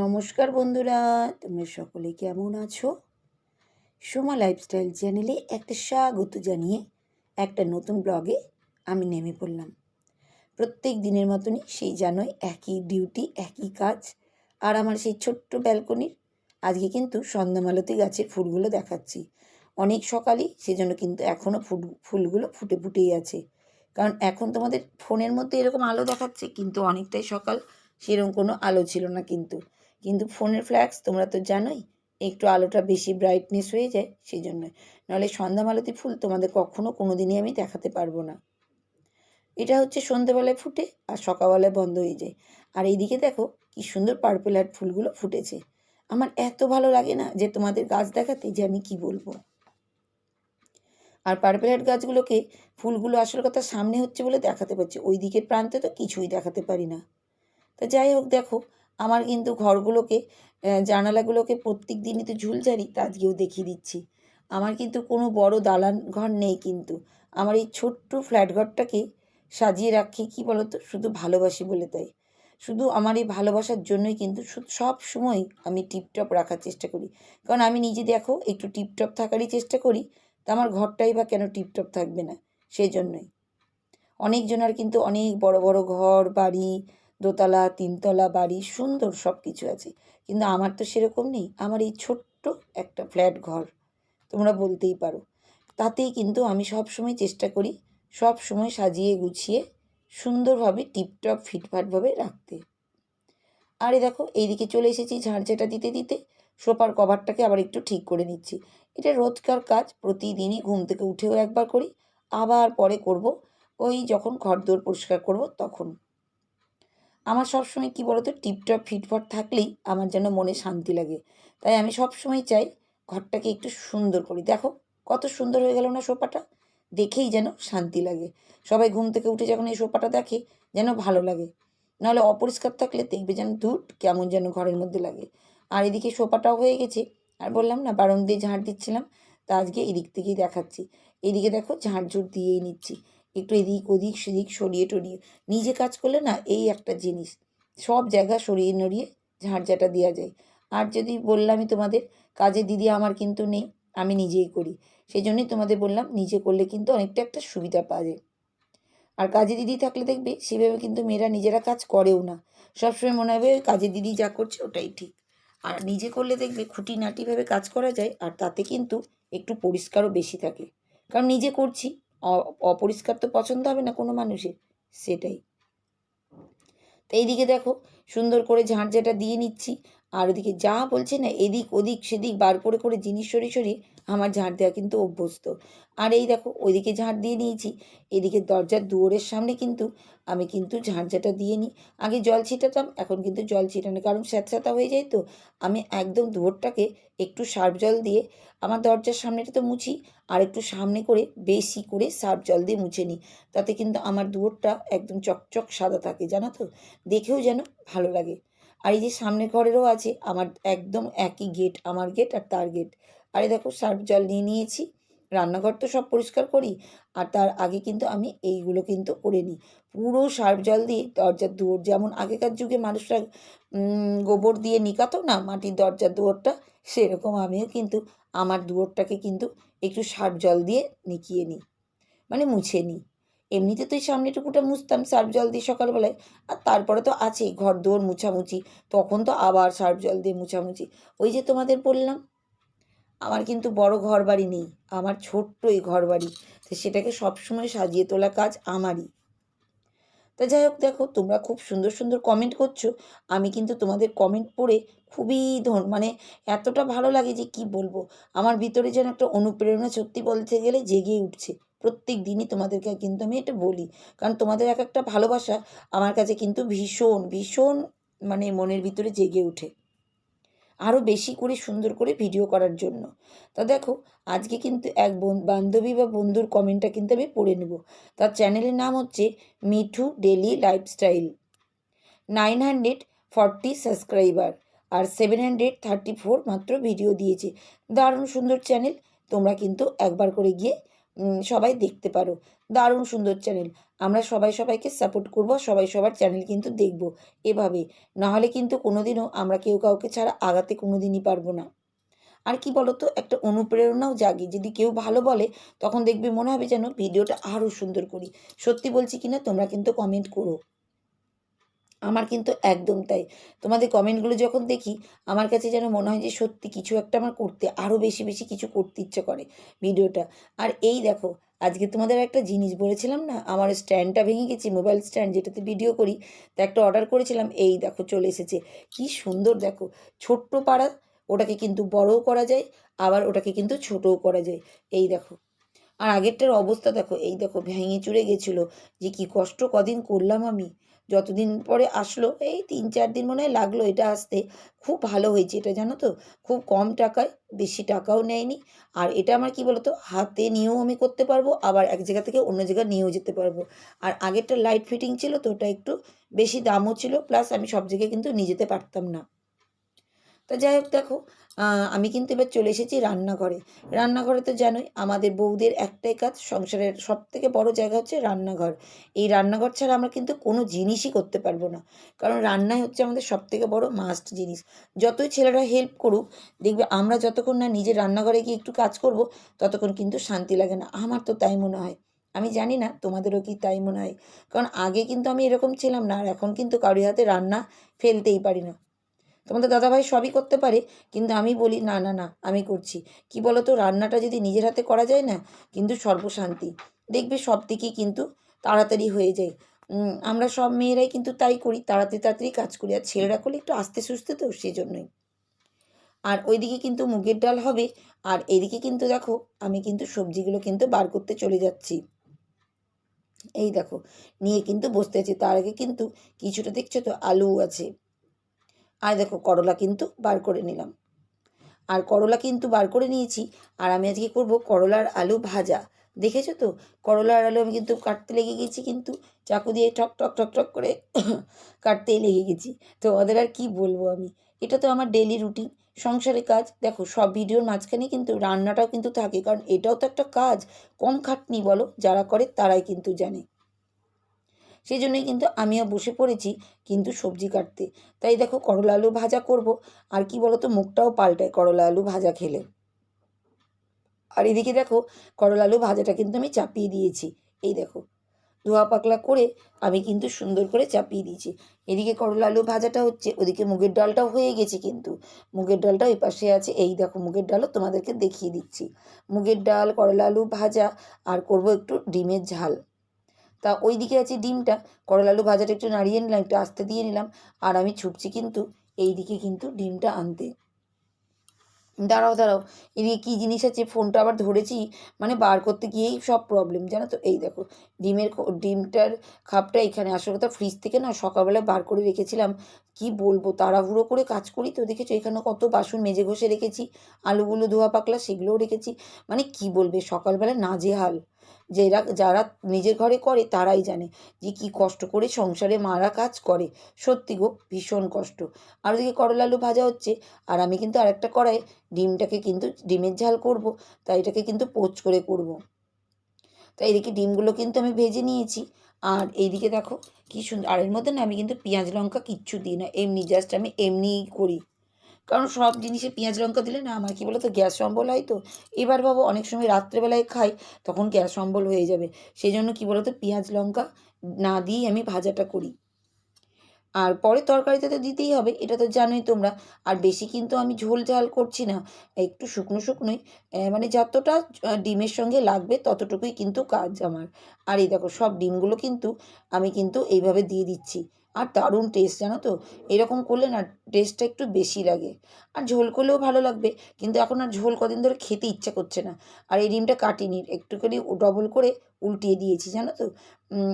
নমস্কার বন্ধুরা, তোমরা সকলে কেমন আছো? সোমা লাইফস্টাইল চ্যানেলে একটা স্বাগত জানিয়ে একটা নতুন ব্লগে আমি নেমে পড়লাম। প্রত্যেক দিনের মতনই সেই জানোই একই ডিউটি একই কাজ, আর আমার সেই ছোট্ট ব্যালকনির আজকে কিন্তু সন্ধ্যামালতি গাছের ফুলগুলো দেখাচ্ছি। অনেক সকালই সেজন্য কিন্তু এখনও ফুল, ফুলগুলো ফুটে ফুটেই আছে। কারণ এখন তোমাদের ফোনের মধ্যে এরকম আলো দেখাচ্ছে, কিন্তু অনেকটাই সকাল সেরকম কোনো আলো ছিল না কিন্তু। কিন্তু ফোনের ফ্ল্যাক্স তোমরা তো জানোই, একটু আলোটা বেশি ব্রাইটনেস হয়ে যায় সেই জন্য নাহলে সন্ধ্যা মালতী ফুল তোমাদের কখনো কোনো দিনই আমি দেখাতে পারব না। এটা হচ্ছে সন্ধ্যেবেলায় ফুটে আর সকালবেলায় বন্ধ হয়ে যায়। আর এইদিকে দেখো কি সুন্দর পার্পেল হার্ট ফুলগুলো ফুটেছে। আমার এত ভালো লাগে না যে তোমাদের গাছ দেখাতে যে আমি কি বলব। আর পার্পেল হার্ট গাছগুলোকে ফুলগুলো আসল কথা সামনে হচ্ছে বলে দেখাতে পারছি ওই দিকের প্রান্তে তো কিছুই দেখাতে পারি না। তা যাই হোক দেখো আমার কিন্তু ঘরগুলোকে জানালাগুলোকে প্রত্যেক দিনই তো ঝুল ঝাড়ি তা আজকেও দেখিয়ে দিচ্ছি। আমার কিন্তু কোনো বড় দালান ঘর নেই কিন্তু। আমার এই ছোট্ট ফ্ল্যাট ঘরটাকে সাজিয়ে রাখি কি বলতো? শুধু ভালোবাসি বলে তাই। শুধু আমার এই ভালোবাসার জন্যই কিন্তু সব সময় আমি টিপটপ রাখার চেষ্টা করি। কারণ আমি নিজে দেখো, একটু টিপটপ থাকারই চেষ্টা করি, তা আমার ঘরটাই বা কেন টিপটপ থাকবে না? সেই জন্যই। অনেকজনের কিন্তু অনেক বড় বড় ঘর, বাড়ি দোতলা, তিনতলা বাড়ি, সুন্দর সব কিছু আছে। কিন্তু আমার তো সেরকম নেই। আমার এই ছোট্ট একটা ফ্ল্যাট ঘর, তোমরা বলতেই পারো। তাতেই কিন্তু আমি সব সময় চেষ্টা করি সব সময় সাজিয়ে গুছিয়ে সুন্দরভাবে, টিপটপ, ফিটফাটভাবে রাখতে। আরে দেখো, এইদিকে চলে এসেছি ঝাড়ঝাটা দিতে দিতে। সোফার কভারটাকে আবার একটু ঠিক করে নিচ্ছি। এটা রোজকার কাজ, প্রতিদিনই ঘুম থেকে উঠেও একবার করি, আবার পরে করব। ওই যখন ঘর দোর পরিষ্কার করব, তখন। আমার সবসময় কী বলতো, টিপটপ, ফিটফট থাকলেই আমার যেন মনে শান্তি লাগে। তাই আমি সবসময় চাই ঘরটাকে একটু সুন্দর করি। দেখো কত সুন্দর হয়ে গেল না সোফাটা? দেখেই যেন শান্তি লাগে। সবাই ঘুম থেকে উঠে যখন এই সোফাটা দেখে যেন ভালো লাগে। নাহলে অপরিষ্কার থাকলে দেখবে যেন ধুট কেমন যেন ঘরের মধ্যে লাগে। আর এদিকে সোফাটাও হয়ে গেছে। আর বললাম না বারণ দিয়ে ঝাঁট দিচ্ছিলাম। তা আজকে এদিক থেকেই দেখাচ্ছি। এদিকে দেখো ঝাঁট ঝুট দিয়েই নিচ্ছি। একটু এদিক ওদিক সেদিক সরিয়ে টরিয়ে। নিজে কাজ করলে না এই একটা জিনিস, সব জায়গা সরিয়ে নড়িয়ে ঝাঁটঝাটা দেওয়া যায়। আর যদি বললামই তোমাদের, কাজে দিদি আমার কিন্তু নেই, আমি নিজেই করি। সেই জন্যই তোমাদের বললাম, নিজে করলে কিন্তু অনেকটা একটা সুবিধা পাওয়া যায়। আর কাজে দিদি থাকলে দেখবে, সেভাবে কিন্তু মেয়েরা নিজেরা কাজ করেও না। সবসময় মনে হবে কাজে দিদি যা করছে ওটাই ঠিক। আর নিজে করলে দেখবে খুঁটিনাটিভাবে কাজ করা যায়, আর তাতে কিন্তু একটু পরিষ্কারও বেশি থাকে। কারণ নিজে করছি অপরিষ্কার তো পছন্দ হবে না কোনো মানুষের, সেটাই। তো এইদিকে দেখো, সুন্দর করে ঝাঁট দিয়ে নিচ্ছি, আর ওদিকে যা বলছে না, এদিক ওদিক সেদিক বার করে করে জিনিস সরিয়ে সরিয়ে আমার ঝাঁট দেওয়া কিন্তু অভ্যস্ত। আর এই দেখো, ওইদিকে ঝাঁট দিয়ে নিয়েছি এদিকে দরজার দুয়ারের সামনে কিন্তু আমি কিন্তু ঝাঁটঝাঁটা দিয়ে নিই। আগে জল ছিটাতাম, এখন কিন্তু জল ছিটানো, কারণ স্যাঁতস্যাঁতা হয়ে যায় তো। আমি একদম দুয়ারটাকে একটু সার্ফ জল দিয়ে আমার দরজার সামনেটা তো মুছি, আর একটু সামনে করে বেশি করে সার্ফ জল দিয়ে মুছে নিই। তাতে কিন্তু আমার দুয়ারটা একদম চকচক সাদা থাকে, জানো তো? দেখেও যেন ভালো লাগে। আর এই যে সামনের ঘরেরও আছে, আমার একদম একই গেট আমার গেট আর তার গেট আরে দেখো সার্ফ জল নিয়ে নিয়েছি, রান্নাঘর তো সব পরিষ্কার করি, আর তার আগে কিন্তু আমি এইগুলো কিন্তু করে নিই। পুরো সার্ফ জল দিয়ে দরজার দুয়ার, যেমন আগেকার যুগে মানুষরা গোবর দিয়ে নিকাতো না, মাটির দরজার দুয়ারটা, সেরকম আমিও কিন্তু আমার দুয়ারটাকে কিন্তু একটু সার্ফ জল দিয়ে নিকিয়ে নিই মানে মুছে নিই। এমনিতে তো এই সামনেটুকুটা মুছতাম সার্ফ জল দিয়ে সকালবেলায়, আর তারপরে তো আছেই, ঘর দৌড় মুছামুছি, তখন তো আবার সার্ফ জল দিয়ে মুছামুছি। ওই যে তোমাদের বললাম আমার কিন্তু বড় ঘর বাড়ি নেই, আমার ছোট্ট এই ঘর বাড়ি তো সেটাকে সবসময় সাজিয়ে তোলা কাজ আমারই। তা যাই হোক, দেখো, তোমরা খুব সুন্দর সুন্দর কমেন্ট করছ। আমি কিন্তু তোমাদের কমেন্ট পড়ে খুবই ধন মানে এতটা ভালো লাগে যে কি বলব? আমার ভিতরে যেন একটা অনুপ্রেরণা সত্যি বলতে গেলে জেগে উঠছে। প্রত্যেক দিনই তোমাদেরকে কিন্তু আমি এটা বলি। কারণ তোমাদের এক একটা ভালোবাসা আমার কাছে কিন্তু ভীষণ ভীষণ মানে মনের ভিতরে জেগে ওঠে আরও বেশি করে সুন্দর করে ভিডিও করার জন্য। তা দেখো, আজকে কিন্তু এক বান্ধবী বা বন্ধুর কমেন্টটা কিন্তু আমি পড়ে নেব। তার চ্যানেলের নাম হচ্ছে Mithu daily lifestyle nine hundred forty subscriber আর সেভেন হান্ড্রেড থার্টি ফোর মাত্র ভিডিও দিয়েছে। দারুণ সুন্দর চ্যানেল তোমরা কিন্তু একবার করে গিয়ে সবাই দেখতে পারো। দারুণ সুন্দর চ্যানেল আমরা সবাই সবাইকে সাপোর্ট করব, সবাই সবার চ্যানেল কিন্তু দেখব এভাবে। নাহলে কিন্তু কোনোদিনও আমরা কেউ কাউকে ছাড়া আগাতে কোনোদিনই পারব না। আর কি বলতো, একটা অনুপ্রেরণাও জাগে। যদি কেউ ভালো বলে, তখন দেখবে মনে হবে যেন ভিডিওটা আরও সুন্দর করি। সত্যি বলছি কিনা, তোমরা কিন্তু কমেন্ট করো। আমার কিন্তু একদম তাই। তোমাদের কমেন্টগুলো যখন দেখি, আমার কাছে যেন মনে হয় যে সত্যি কিছু একটা আমার করতে আরও বেশি বেশি কিছু করতে ইচ্ছে করে ভিডিওটা। আর এই দেখো, আজকে তোমাদের একটা জিনিস বলেছিলাম না, আমার স্ট্যান্ডটা ভেঙে গেছি মোবাইল স্ট্যান্ড যেটাতে ভিডিও করি, তা একটা অর্ডার করেছিলাম, এই দেখো চলে এসেছে। কি সুন্দর দেখো, ছোট্ট পাড়া, ওটাকে কিন্তু বড়ও করা যায়, আবার ওটাকে কিন্তু ছোটও করা যায়। এই দেখো, আর আগেরটার অবস্থা দেখো, এই দেখো ভেঙে চুরে গেছিল, যে কি কষ্ট কদিন করলাম আমি। যতদিন পরে আসলো, এই তিন চার দিন মনে হয় লাগল এটা আসতে। খুব ভালো হয়েছে এটা, জানো তো? খুব কম টাকায়, বেশি টাকাও নেয়নি। আর এটা আমার কি বলতো? হাতে নিয়েও আমি করতে পারব, আবার এক জায়গা থেকে অন্য জায়গায় নিয়েও যেতে পারব। আর আগেরটা লাইট ফিটিং ছিল তো ওটা একটু বেশি দামও ছিল প্লাস আমি সব জায়গায় কিন্তু নিয়ে যেতে পারতাম না। তা যাই হোক দেখো আমি কিন্তু এবার চলে এসেছি রান্নাঘরে। রান্নাঘরে তো জানোই, আমাদের বউদের একটাই কাজ, সংসারের সব থেকে বড় জায়গা হচ্ছে রান্নাঘর। এই রান্নাঘর ছাড়া আমরা কিন্তু কোনো জিনিসই করতে পারব না। কারণ রান্নাই হচ্ছে আমাদের সব থেকে বড় মাস্ট জিনিস। যতই ছেলেরা হেল্প করুক, দেখবে আমরা যতক্ষণ না নিজের রান্নাঘরে গিয়ে একটু কাজ করব, ততক্ষণ কিন্তু শান্তি লাগে না। আমার তো তাই মনে হয়। আমি জানি না, তোমাদেরও কি তাই মনে হয়? কারণ আগে কিন্তু আমি এরকম ছিলাম না, আর এখন কিন্তু কারোর হাতে রান্না ফেলতেই পারি না। তোমাদের দাদাভাই সবই করতে পারে, কিন্তু আমি বলি, না না না, আমি করছি। কি বলো তো রান্নাটা যদি নিজের হাতে করা যায় না, কিন্তু সর্বশান্তি। দেখবে সব দিকেই কিন্তু তাড়াতাড়ি হয়ে যায়। আমরা সব মেয়েরাই কিন্তু তাই করি, তাড়াতাড়ি তাড়াতাড়ি কাজ করি, আর ছেলেরা করলে একটু আস্তে সুস্তে তো সেই জন্যই আর ওইদিকে কিন্তু মুগের ডাল হবে, আর এদিকে কিন্তু দেখো, আমি কিন্তু সবজিগুলো কিন্তু বার করতে চলে যাচ্ছি। এই দেখো, নিয়ে কিন্তু বসতে আছি। তার আগে কিন্তু কিছুটা দেখছ তো, আলু আছে। আর দেখো, করলা কিন্তু বার করে নিলাম। আর করলা কিন্তু বার করে নিয়েছি, আর আমি আজকে করব করলার আলু ভাজা। দেখেছ তো? করলার আলু আমি কিন্তু কাটতে লেগে গেছি, কিন্তু চাকু দিয়ে ঠক ঠক ঠক ঠক করে কাটতেই লেগে গেছি। তো ওদের আর কি বলব আমি? এটা তো আমার ডেলি রুটিন সংসারে কাজ। দেখো, সব ভিডিওর মাঝখানে কিন্তু রান্নাটাও কিন্তু থাকে, কারণ এটাও তো একটা কাজ। কম খাটনি বলো, যারা করে তারাই কিন্তু জানে। সেই জন্যই কিন্তু আমিও বসে পড়েছি কিন্তু সবজি কাটতে। তাই দেখো করলা আলু ভাজা করব, আর কি বলো তো মুখটাও পাল্টায় করলা আলু ভাজা খেলে। আর এদিকে দেখো করলা আলু ভাজাটা কিন্তু আমি চাপিয়ে দিয়েছি। এই দেখো, ধোয়া পাকলা করে আমি কিন্তু সুন্দর করে চাপিয়ে দিয়েছি। এদিকে করলা আলু ভাজাটা হচ্ছে, ওদিকে মুগের ডালটাও হয়ে গেছে কিন্তু। মুগের ডালটা ওই পাশে আছে, এই দেখো মুগের ডালও তোমাদেরকে দেখিয়ে দিচ্ছি। মুগের ডাল, করলা আলু ভাজা, আর করব একটু ডিমের ঝাল। তা ওই দিকে আছে ডিমটা। করলা আলু ভাজাটা একটু নাড়িয়ে নিলাম, একটু আস্তে দিয়ে নিলাম। আর আমি ছুটছি কিন্তু এই দিকে কিন্তু ডিমটা আনতে। দাঁড়াও দাঁড়াও। এদিকে কী জিনিস আছে, ফোনটা আবার ধরেছি মানে বার করতে গিয়েই সব প্রবলেম জানো তো? এই দেখো, ডিমের ডিমটার খাপটা এখানে আসলে তো ফ্রিজ থেকে না সকালবেলায় বার করে রেখেছিলাম। কি বলব, তাড়াহুড়ো করে কাজ করি তো, দেখেছ? এখানে কত বাসন মেজে ঘষে রেখেছি, আলুগুলো ধোয়া পাকলা সেগুলোও রেখেছি। মানে কি বলবে, সকালবেলা নাজেহাল। যেরা, যারা নিজের ঘরে করে তারাই জানে যে কি কষ্ট করে সংসারে মারা কাজ করে। সত্যি গো, ভীষণ কষ্ট। আর ওদিকে করলা আলু ভাজা হচ্ছে, আর আমি কিন্তু আরেকটা কড়াই ডিমটাকে কিন্তু ডিমের ঝাল করব, তাই এটাকে কিন্তু পোচ করে করব। তাই এদিকে ডিমগুলো কিন্তু আমি ভেজে নিয়েছি। আর এইদিকে দেখো, কী সুন্দর আর এর মধ্যে না আমি কিন্তু পেঁয়াজ, লঙ্কা কিচ্ছু দিই না, এমনি জাস্ট আমি এমনিই করি। কারণ সব জিনিসে পেঁয়াজ লঙ্কা দিলে না আমার কী বলো তো গ্যাস অম্বল হয় তো। এবার ভাবো অনেক সময় রাত্রেবেলায় খাই, তখন গ্যাস অম্বল হয়ে যাবে। সেই জন্য কী বলো তো পেঁয়াজ লঙ্কা না দিয়েই আমি ভাজাটা করি। আর পরে তরকারিতে তো দিতেই হবে, এটা তো জানোই তোমরা। আর বেশি কিন্তু আমি ঝোল ঝাল করছি না, একটু শুকনো শুকনোই। মানে যতটা ডিমের সঙ্গে লাগবে ততটুকুই কিন্তু কাজ আমার। আর এই দেখো সব ডিমগুলো কিন্তু আমি কিন্তু এইভাবে দিয়ে দিচ্ছি। আর দারুণ টেস্ট জানো তো? এরকম করলে না টেস্টটা একটু বেশি লাগে। আর ঝোল করলেও ভালো লাগবে, কিন্তু এখন আর ঝোল কদিন ধরে খেতে ইচ্ছা করছে না। আর এই ডিমটা কাটিনি, একটুখানি ডবল করে উল্টিয়ে দিয়েছি, জানো তো?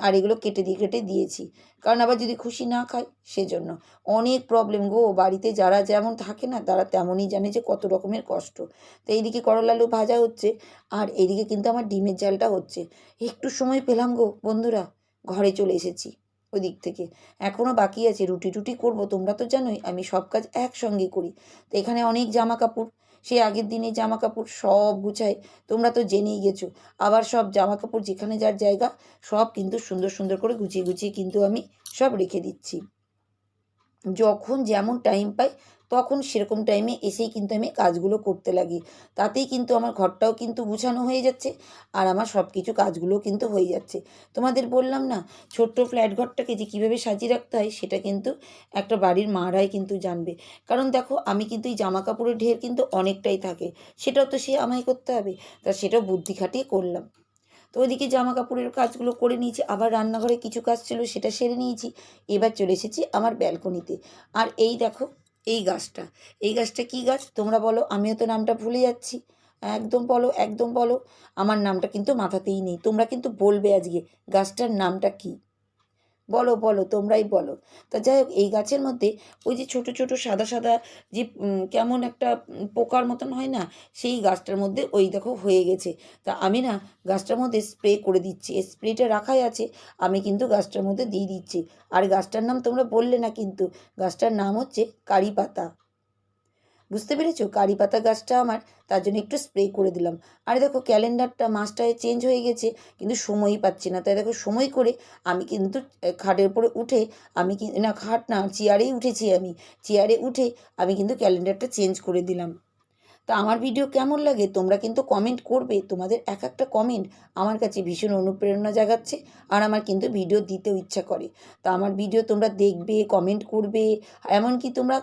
আর এগুলো কেটে দিয়ে, কেটে দিয়েছি। কারণ আবার যদি খুশি না খায় সেজন্য। অনেক প্রবলেম গো, বাড়িতে যারা যেমন থাকে না, তারা তেমনই জানে যে কত রকমের কষ্ট। তো এইদিকে করলা আলু ভাজা হচ্ছে, আর এইদিকে কিন্তু আমার ডিমের জালটা হচ্ছে। একটু সময় পেলাম গো, বন্ধুরা। ঘরে চলে এসেছি। ওই দিক থেকে। এখনও বাকি আছে, রুটি টুটি করব, তোমরা তো জানোই আমি সব কাজ একসঙ্গে করি। তো এখানে অনেক জামা কাপড় সেই আগের দিনে জামা কাপড় সব গুছাই, তোমরা তো জেনেই গেছো। আবার সব জামা কাপড় যেখানে যার জায়গা, সব কিন্তু সুন্দর সুন্দর করে গুছিয়ে গুছিয়ে কিন্তু আমি সব রেখে দিচ্ছি। যখন যেমন টাইম পাই তখন সেরকম টাইমে এসেই কিন্তু আমি কাজগুলো করতে লাগি। তাতেই কিন্তু আমার ঘরটাও কিন্তু গুছানো হয়ে যাচ্ছে আর আমার সব কিছু কাজগুলোও কিন্তু হয়ে যাচ্ছে। তোমাদের বললাম না, ছোট্ট ফ্ল্যাট ঘরটাকে যে কীভাবে সাজিয়ে রাখতে হয় সেটা কিন্তু একটা বাড়ির মারাই কিন্তু জানবে। কারণ দেখো, আমি কিন্তু এই জামা কাপড়ের ঢের কিন্তু অনেকটাই থাকে, সেটাও তো সে আমায় করতে হবে। তা সেটাও বুদ্ধি খাটিয়ে করলাম। তো ওইদিকে জামা কাপড়ের কাজগুলো করে নিয়েছি, আবার রান্নাঘরে কিছু কাজ ছিল সেটা সেরে নিয়েছি, এবার চলে এসেছি আমার ব্যালকনিতে আর এই দেখো এই গাছটা এই গাছটা কী গাছ? তোমরা বলো, আমিও তো নামটা ভুলে যাচ্ছি। একদম বলো একদম বলো। আমার নামটা কিন্তু মাথাতেই নেই। তোমরা কিন্তু বলবে আজকে, গাছটার নামটা কী? বলো বলো, তোমরাই বলো। তা যাই হোক, এই গাছের মধ্যে ওই যে ছোট ছোট, সাদা সাদা যে কেমন একটা পোকার মতন হয় না, সেই গাছটার মধ্যে ওই দেখো হয়ে গেছে। তা আমি না গাছটার মধ্যে স্প্রে করে দিচ্ছি। স্প্রেটা রাখাই আছে, আমি কিন্তু গাছটার মধ্যে দিয়ে দিচ্ছি। আর গাছটার নাম তোমরা বললে না কিন্তু, গাছটার নাম হচ্ছে কারি পাতা বুঝতে পেরেছ? কারি পাতা গাছটা আমার তার জন্য একটু স্প্রে করে দিলাম। আর দেখো, ক্যালেন্ডারটা মাসটায় চেঞ্জ হয়ে গেছে, কিন্তু সময়ই পাচ্ছি না। তাই দেখো, সময় করে আমি কিন্তু খাটের উপরে উঠে আমি না, খাট না, চেয়ারেই উঠেছি আমি। চেয়ারে উঠে আমি কিন্তু ক্যালেন্ডারটা চেঞ্জ করে দিলাম। তা আমার ভিডিও কেমন লাগে? তোমরা কিন্তু কমেন্ট করবে। তোমাদের এক একটা কমেন্ট আমার কাছে ভীষণ অনুপ্রেরণা জাগাচ্ছে আর আমার কিন্তু ভিডিও দিতেও ইচ্ছা করে। তা আমার ভিডিও তোমরা দেখবে কমেন্ট করবে, এমনকি তোমরা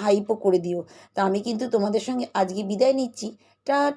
হাইপও করে দিও। তা আমি কিন্তু তোমাদের সঙ্গে আজকে বিদায় নিচ্ছি। টাটা